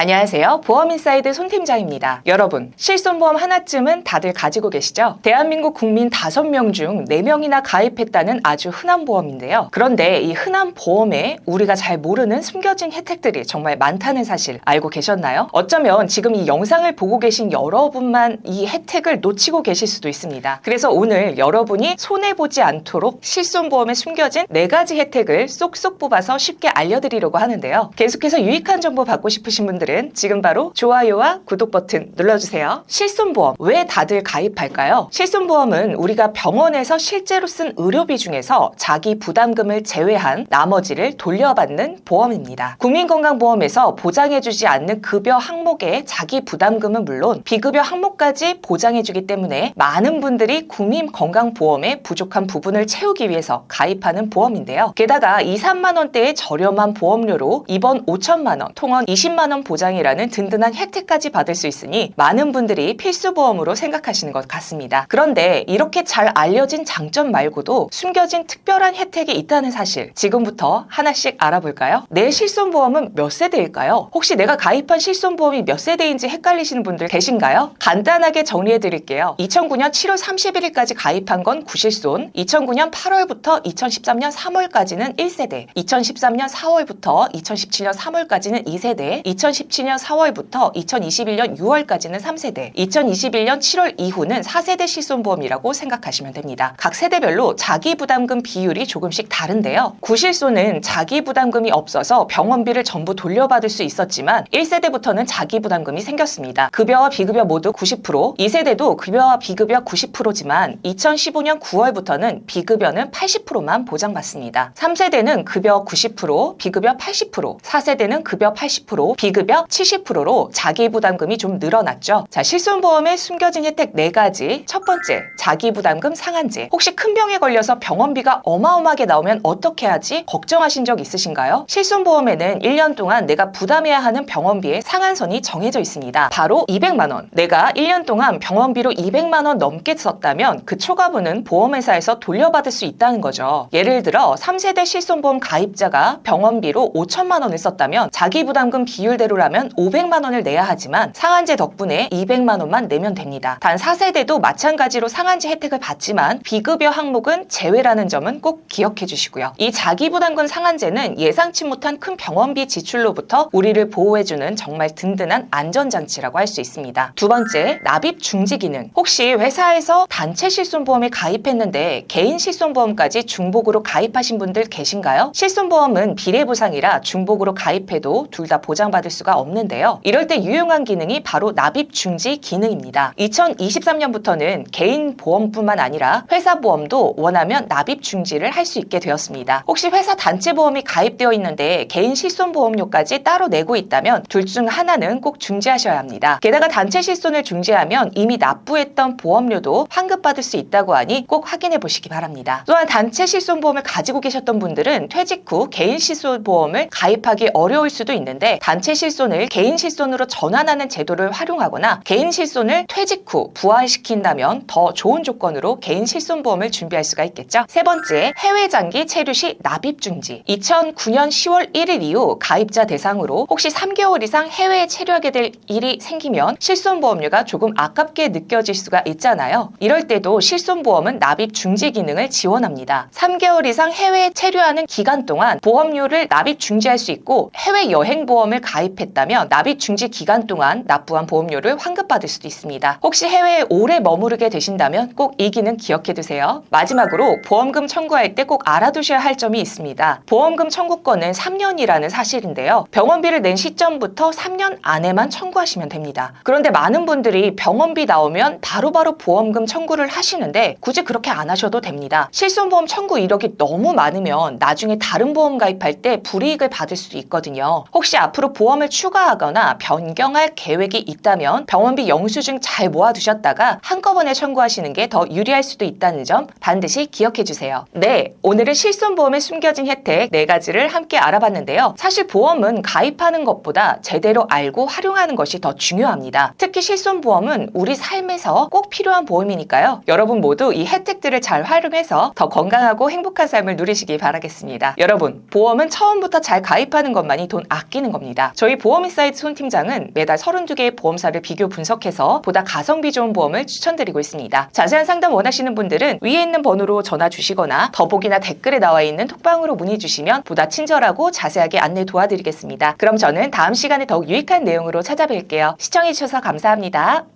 안녕하세요. 보험인사이드 손팀장입니다. 여러분, 실손보험 하나쯤은 다들 가지고 계시죠? 대한민국 국민 5명 중 4명이나 가입했다는 아주 흔한 보험인데요. 그런데 이 흔한 보험에 우리가 잘 모르는 숨겨진 혜택들이 정말 많다는 사실 알고 계셨나요? 어쩌면 지금 이 영상을 보고 계신 여러분만 이 혜택을 놓치고 계실 수도 있습니다. 그래서 오늘 여러분이 손해보지 않도록 실손보험에 숨겨진 4가지 혜택을 쏙쏙 뽑아서 쉽게 알려드리려고 하는데요. 계속해서 유익한 정보 받고 싶으신 분들 은 지금 바로 좋아요와 구독 버튼 눌러주세요. 실손보험 왜 다들 가입할까요? 실손보험은 우리가 병원에서 실제로 쓴 의료비 중에서 자기 부담금을 제외한 나머지를 돌려받는 보험입니다. 국민건강보험에서 보장해주지 않는 급여 항목의 자기 부담금은 물론 비급여 항목까지 보장해주기 때문에 많은 분들이 국민건강보험의 부족한 부분을 채우기 위해서 가입하는 보험인데요. 게다가 2, 3만 원대의 저렴한 보험료로 이번 5천만 원, 통원 20만 원 보장이라는 든든한 혜택까지 받을 수 있으니 많은 분들이 필수 보험으로 생각하시는 것 같습니다. 그런데 이렇게 잘 알려진 장점 말고도 숨겨진 특별한 혜택이 있다는 사실 지금부터 하나씩 알아볼까요? 내 실손보험은 몇 세대일까요? 혹시 내가 가입한 실손보험이 몇 세대인지 헷갈리시는 분들 계신가요? 간단하게 정리해 드릴게요. 2009년 7월 31일까지 가입한 건 구실손, 2009년 8월부터 2013년 3월까지는 1세대, 2013년 4월부터 2017년 3월까지는 2세대, 2017년 4월부터 2021년 6월까지는 3세대, 2021년 7월 이후는 4세대 실손보험이라고 생각하시면 됩니다. 각 세대별로 자기 부담금 비율이 조금씩 다른데요. 구실손은 자기 부담금이 없어서 병원비를 전부 돌려받을 수 있었지만 1세대부터는 자기 부담금이 생겼습니다. 급여와 비급여 모두 90%, 2세대도 급여와 비급여 90%지만 2015년 9월부터는 비급여는 80%만 보장받습니다. 3세대는 급여 90%, 비급여 80%, 4세대는 급여 80%, 비급여 70%로 자기 부담금이 좀 늘어났죠. 자, 실손보험의 숨겨진 혜택 4가지. 첫 번째, 자기 부담금 상한제. 혹시 큰 병에 걸려서 병원비가 어마어마하게 나오면 어떻게 하지? 걱정하신 적 있으신가요? 실손보험에는 1년 동안 내가 부담해야 하는 병원비의 상한선이 정해져 있습니다. 바로 200만 원. 내가 1년 동안 병원비로 200만 원 넘게 썼다면 그 초과분은 보험회사에서 돌려받을 수 있다는 거죠. 예를 들어 3세대 실손보험 가입자가 병원비로 5천만 원을 썼다면 자기 부담금 비율대로 라면 500만 원을 내야 하지만 상한제 덕분에 200만 원만 내면 됩니다. 단 4세대도 마찬가지로 상한제 혜택을 받지만 비급여 항목은 제외라는 점은 꼭 기억해 주시고요. 이 자기 부담금 상한제는 예상치 못한 큰 병원비 지출로부터 우리를 보호해주는 정말 든든한 안전장치라고 할 수 있습니다. 두 번째, 납입 중지 기능. 혹시 회사에서 단체 실손보험에 가입했는데 개인 실손보험까지 중복으로 가입하신 분들 계신가요? 실손보험은 비례보상이라 중복으로 가입해도 둘 다 보장받을 수가 없는데요. 이럴 때 유용한 기능이 바로 납입 중지 기능입니다. 2023년부터는 개인 보험뿐만 아니라 회사 보험도 원하면 납입 중지를 할 수 있게 되었습니다. 혹시 회사 단체 보험이 가입되어 있는데 개인 실손 보험료까지 따로 내고 있다면 둘 중 하나는 꼭 중지하셔야 합니다. 게다가 단체 실손을 중지하면 이미 납부했던 보험료도 환급받을 수 있다고 하니 꼭 확인해 보시기 바랍니다. 또한 단체 실손 보험을 가지고 계셨던 분들은 퇴직 후 개인 실손 보험을 가입하기 어려울 수도 있는데 단체 실손 을 개인 실손으로 전환하는 제도를 활용하거나 개인 실손을 퇴직 후 부활시킨다면 더 좋은 조건으로 개인 실손 보험을 준비할 수가 있겠죠. 세 번째, 해외 장기 체류 시 납입 중지. 2009년 10월 1일 이후 가입자 대상으로 혹시 3개월 이상 해외에 체류하게 될 일이 생기면 실손보험료가 조금 아깝게 느껴질 수가 있잖아요. 이럴 때도 실손보험은 납입 중지 기능을 지원합니다. 3개월 이상 해외에 체류하는 기간 동안 보험료를 납입 중지할 수 있고 해외 여행 보험을 가입했 다면 납입 중지 기간 동안 납부한 보험료를 환급받을 수도 있습니다. 혹시 해외에 오래 머무르게 되신다면 꼭 이 기능 기억해 두세요. 마지막으로 보험금 청구할 때 꼭 알아두셔야 할 점이 있습니다. 보험금 청구권은 3년이라는 사실인데요. 병원비를 낸 시점부터 3년 안에만 청구하시면 됩니다. 그런데 많은 분들이 병원비 나오면 바로바로 보험금 청구를 하시는데 굳이 그렇게 안 하셔도 됩니다. 실손보험 청구 이력이 너무 많으면 나중에 다른 보험 가입할 때 불이익을 받을 수도 있거든요. 혹시 앞으로 보험을 추가하거나 변경할 계획이 있다면 병원비 영수증 잘 모아두셨다가 한꺼번에 청구하시는 게 더 유리할 수도 있다는 점 반드시 기억해 주세요. 네, 오늘은 실손보험에 숨겨진 혜택 4가지를 함께 알아봤는데요. 사실 보험은 가입하는 것보다 제대로 알고 활용하는 것이 더 중요합니다. 특히 실손보험은 우리 삶에서 꼭 필요한 보험이니까요. 여러분 모두 이 혜택들을 잘 활용해서 더 건강하고 행복한 삶을 누리시기 바라겠습니다. 여러분, 보험은 처음부터 잘 가입하는 것만이 돈 아끼는 겁니다. 저희 보험 보험인사이트 손 팀장은 매달 32개의 보험사를 비교 분석해서 보다 가성비 좋은 보험을 추천드리고 있습니다. 자세한 상담 원하시는 분들은 위에 있는 번호로 전화 주시거나 더보기나 댓글에 나와 있는 톡방으로 문의 주시면 보다 친절하고 자세하게 안내 도와드리겠습니다. 그럼 저는 다음 시간에 더욱 유익한 내용으로 찾아뵐게요. 시청해주셔서 감사합니다.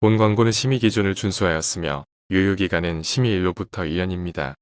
본 광고는 심의 기준을 준수하였으며 유효기간은 심의일로부터 1년입니다.